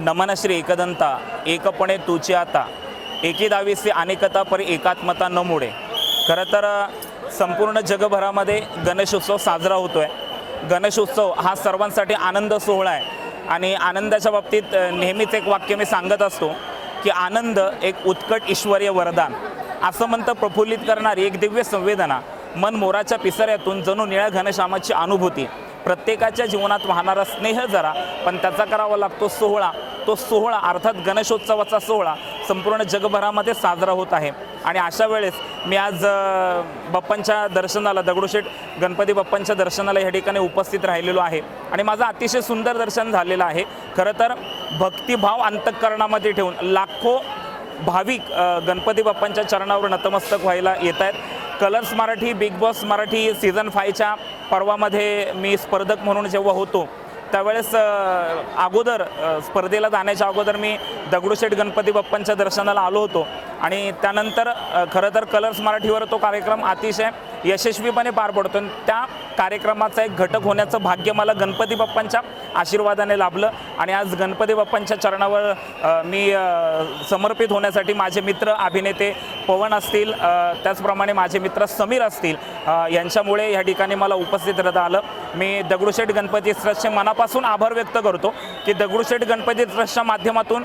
नमन श्री एकदंता एकपणे तुची आता. एकी दावीसी अनेकता परी एकात्मता न मुळे खरं तर संपूर्ण जगभरामध्ये गणेशोत्सव साजरा होतो आहे गणेशोत्सव हा सर्वांसाठी आनंद सोहळा आहे. आणि आनंदाच्या बाबतीत नेहमीच एक वाक्य मी सांगत असतो की आनंद एक उत्कट ईश्वरीय वरदान. असं म्हणतं प्रफुल्लित करणारी एक दिव्य संवेदना. मन मोराच्या पिसऱ्यातून जणू निळ्या घनश्यामाची अनुभूती. प्रत्येकाच्या जीवनात वाहणारा स्नेह जरा पण त्याचा करावा लागतो सोहळा. तो सोहळा अर्थात गणेशोत्सवाचा सोहळा संपूर्ण जगभरामध्ये साजरा होत आहे. आणि अशा वेळेस मी आज बप्पांच्या बाप्पांच्या दर्शनाला दगडूशेठ गणपती बाप्पांच्या दर्शनाला या ठिकाणी उपस्थित राहिलेलो आहे. आणि माझं अतिशय सुंदर दर्शन झालेलं आहे. खरं तर भक्तिभाव अंतःकरणामध्ये ठेवून लाखो भाविक गणपती बाप्पांच्या चरणावर नतमस्तक व्हायला येत आहेत Colors Marathi Bigg Boss Marathi season फायच्या पर्वामध्ये मी स्पर्धक म्हणून जेव्हा होतो त्यावेळेस अगोदर स्पर्धेला जाण्याच्या अगोदर मी दगडूशेठ गणपती बाप्पांच्या दर्शनाला आलो होतो. आणि त्यानंतर खरं तर कलर्स मराठीवर तो कार्यक्रम अतिशय यशस्वीपणे पार पडतो. आणि त्या कार्यक्रमाचा एक घटक होण्याचं भाग्य मला गणपती बाप्पांच्या आशीर्वादाने लाभलं. आणि आज गणपती बाप्पांच्या चरणावर मी समर्पित होण्यासाठी माझे मित्र अभिनेते पवन असतील त्याचप्रमाणे माझे मित्र समीर असतील यांच्यामुळे या ठिकाणी मला उपस्थित राहता आलं. मी दगडूशेठ गणपती ट्रस्टचे मनापासून आभार व्यक्त करतो की दगडूशेठ गणपती ट्रस्टच्या माध्यमातून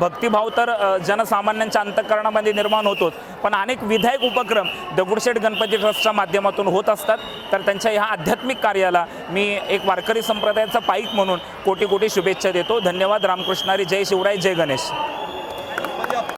भक्तिभाव तर जनसामान्यांच्या अंतक अंतःकरणामध्ये निर्माण होतोच पण अनेक विधायक उपक्रम दगडूशेठ गणपती ट्रस्टच्या माध्यमातून होत असतात. तर त्यांच्या ह्या आध्यात्मिक कार्याला मी एक वारकरी संप्रदायाचा पाईक म्हणून कोटी कोटी शुभेच्छा देतो. धन्यवाद. रामकृष्णारी. जय शिवराय. जय गणेश.